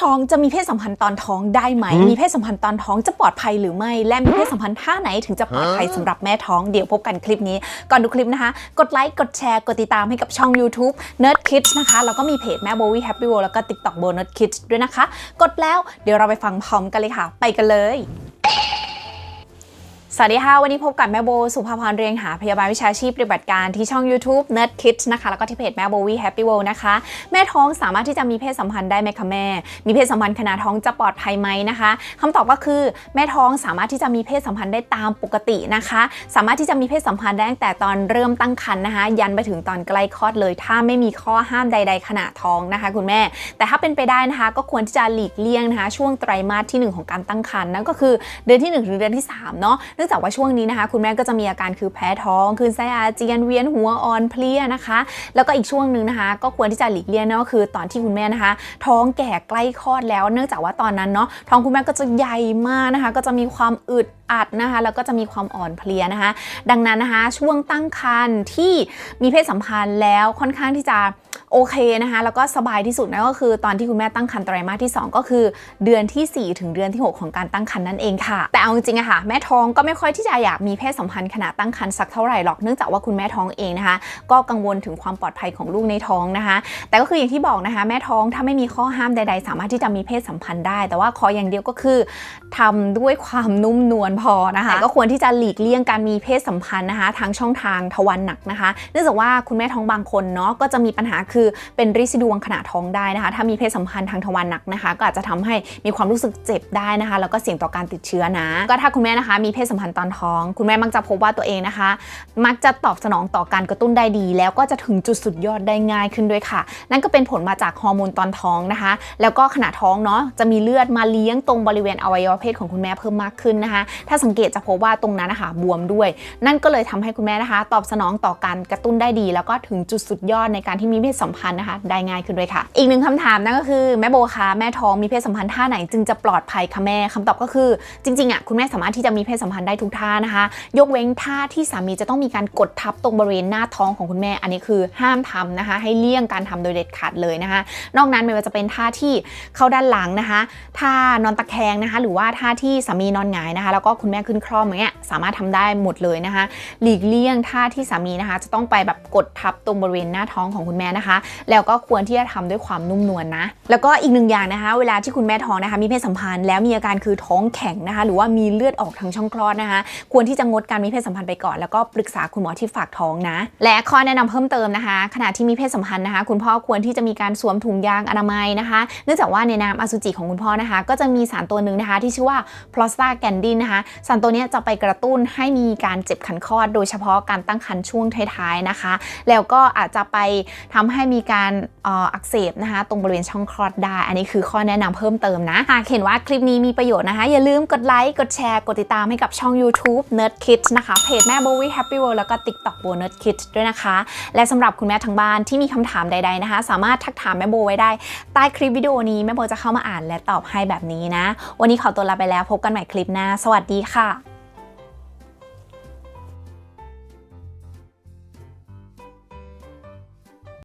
ท้องจะมีเพศสัมพันธ์ตอนท้องได้ไหม มีเพศสัมพันธ์ตอนท้องจะปลอดภัยหรือไม่ และมีเพศสัมพันธ์ท่าไหนถึงจะปลอดภัยสำหรับแม่ท้องเดี๋ยวพบกันคลิปนี้ ก่อนดูคลิปนะคะ กดไลค์กดแชร์กดติดตามให้กับช่อง YouTube Nerd Kids นะคะแล้วก็มีเพจแม่โบวี่แฮปปี้ l แล้วก็ TikTok โบ Nerd Kids ด้วยนะคะ กดแล้วเดี๋ยวเราไปฟังพร้อมกันเลยค่ะ ไปกันเลย สวัสดีค่ะ วันนี้พบกับแม่โบ สุภาพรเรียงหาพยาบาลวิชาชีพปฏิบัติการที่ช่อง YouTube Nerd Kids นะคะ แล้วก็ที่เพจแม่โบวี Happy World นะคะ แม่ท้องสามารถที่จะมีเพศสัมพันธ์ได้ไหมคะแม่ มีเพศสัมพันธ์ขณะท้องจะปลอดภัยไหมนะคะคำตอบก็คือแม่ท้องสามารถที่จะมีเพศสัมพันธ์ได้ตามปกตินะคะ สามารถที่จะมีเพศสัมพันธ์ได้ตั้งแต่ตอนเริ่มตั้งครรภ์นะคะ ยันไปถึงตอนใกล้คลอดเลย ถ้าไม่มีข้อห้ามใด ๆ ขณะท้องนะคะ คุณแม่ แต่ถ้าเป็นไปได้นะคะ ก็ควรที่จะหลีกเลี่ยงนะคะ ช่วงไตรมาสที่หนึ่งของการตั้งครรภ์นั่นก็คือเดือนที่หนึ่งถึงเดือนที่สามเนาะจากว่าช่วงนี้นะคะ คุณแม่ก็จะมีอาการคือแพ้ท้องคลื่นไส้อาเจียนเวียนหัวอ่อนเพลียนะคะ แล้วก็อีกช่วงหนึ่งนะคะ ก็ควรที่จะหลีกเลี่ยงนั่นก็คือตอนที่คุณแม่นะคะ ท้องแก่ใกล้คลอดแล้ว เนื่องจากว่าตอนนั้นเนาะท้องคุณแม่ก็จะใหญ่มากนะคะ ก็จะมีความอึด อัดนะคะแล้วก็จะมีความอ่อนเพลียนะคะ ดังนั้นนะคะช่วงตั้งครรภ์ที่มีเพศสัมพันธ์แล้วค่อนข้างที่จะโอเคนะคะแล้วก็สบายที่สุดนั่นก็คือตอนที่คุณแม่ตั้งครรภ์ไตรมาสที่ 2 ก็คือเดือนที่ 4 ถึงเดือนที่ 6 ของการตั้งครรภ์นั่นเองค่ะ แต่เอาจริงๆอะค่ะแม่ท้องก็ไม่ค่อยที่จะอยากมีเพศสัมพันธ์ขณะตั้งครรภ์สักเท่าไหร่หรอกเนื่องจากว่าคุณแม่ท้องเองนะคะ ก็กังวลถึงความปลอดภัยของลูกในท้องนะคะ แต่ก็คืออย่างที่บอกนะคะ แม่ท้องถ้าไม่มีข้อห้ามใด ๆ สามารถที่จะมีเพศสัมพันธ์ได้ แต่ว่าขออย่างเดียวก็คือทำด้วยความนุ่มนวลพอนะคะแต่ก็ควรที่จะหลีกเลี่ยงการมีเพศสัมพันธ์นะคะทางช่องทางทวารหนักนะคะ เนื่องจากว่าคุณแม่ท้องบางคนเนาะก็จะมีปัญหาคือเป็นริดวงขณะท้องได้นะคะ ถ้ามีเพศสัมพันธ์ทางทวารหนักนะคะ ก็อาจจะทำให้มีความรู้สึกเจ็บได้นะคะ แล้วก็เสี่ยงต่อการติดเชื้อนะ ก็ถ้าคุณแม่นะคะ มีเพศสัมพันธ์ตอนท้อง คุณแม่มักจะพบว่าตัวเองนะคะ มักจะตอบสนองต่อการกระตุ้นได้ดี แล้วก็จะถึงจุดสุดยอดได้ง่ายขึ้นด้วยค่ะ นั่นก็เป็นผลมาจากฮอร์โมนตอนท้องนะคะ แล้วก็ขณะท้องเนาะจะมีเลือดมาเลี้ยงตรงบริเวณอวัยวะเพศของคุณแม่เพิ่มมากขึ้นนะคะถ้าสังเกตจะพบว่าตรงนั้นนะคะบวมด้วย นั่นก็เลยทำให้คุณแม่นะคะ ตอบสนองต่อการกระตุ้นได้ดี แล้วก็ถึงจุดสุดยอดในการที่มีเพศสัมพันธ์นะคะ ได้ง่ายขึ้นด้วยค่ะ อีกหนึ่งคำถามนั่นก็คือแม่โบคะแม่ท้องมีเพศสัมพันธ์ท่าไหนจึงจะปลอดภัยคะแม่คำตอบก็คือ จริงๆอะคุณแม่สามารถที่จะมีเพศสัมพันธ์ได้ทุกท่านะคะ ยกเว้นท่าที่สามีจะต้องมีการกดทับตรงบริเวณหน้าท้องของคุณแม่ อันนี้คือห้ามทำนะคะ ให้เลี่ยงการทำโดยเด็ดขาดเลยนะคะ นอกนั้นไม่ว่าจะเป็นท่าที่เข้าด้านหลังนะคะท่านอนตะแคงนะคะ หรือว่าท่าที่สามีนอนหงายนะคะ แล้วก็คุณแม่ขึ้นคร่อมอย่างเงี้ยสามารถทำได้หมดเลยนะคะ หลีกเลี่ยงท่าที่สามีนะคะ จะต้องไปแบบกดทับตรงบริเวณหน้าท้องของคุณแม่นะคะ แล้วก็ควรที่จะทำด้วยความนุ่มนวลนะ แล้วก็อีกหนึ่งอย่างนะคะ เวลาที่คุณแม่ท้องนะคะ มีเพศสัมพันธ์แล้วมีอาการคือท้องแข็งนะคะ หรือว่ามีเลือดออกทางช่องคลอดนะคะ ควรที่จะงดการมีเพศสัมพันธ์ไปก่อน แล้วก็ปรึกษาคุณหมอที่ฝากท้องนะ และข้อแนะนำเพิ่มเติมนะคะ ขณะที่มีเพศสัมพันธ์นะคะ คุณพ่อควรที่จะมีการสวมถุงยางอนามัยนะคะ เนื่องจากว่าในน้ำอสุจิของคุณพ่อนะคะ ก็จะมีสารตัวหนึ่งนะคะ ที่ชื่อว่า p r o s t a g a n d i n นะคะสารตัวนี้จะไปกระตุ้นให้มีการเจ็บขันคลอด โดยเฉพาะการตั้งครรภ์ช่วงท้ายๆนะคะ แล้วก็อาจจะไปทำให้มีการอ,อักเสบนะคะ ตรงบริเวณช่องคลอดได้ อันนี้คือข้อแนะนำเพิ่มเติมนะ หากเห็นว่าคลิปนี้มีประโยชน์นะคะ อย่าลืมกดไลค์กดแชร์ กดติดตามให้กับช่อง YouTube Nerd Kids นะคะเพจแม่ Bowie Happy World แล้วก็ TikTok Bo Nerd Kids ด้วยนะคะ และสำหรับคุณแม่ทางบ้านที่มีคำถามใด ๆนะคะ สามารถทักถามแม่โบไว้ได้ ใต้คลิปวิดีโอนี้แม่โบจะเข้ามาอ่านและตอบให้แบบนี้นะ วันนี้ขอตัวลาไปแล้วพบกันใหม่คลิปหน้าสวัสดีค่ะ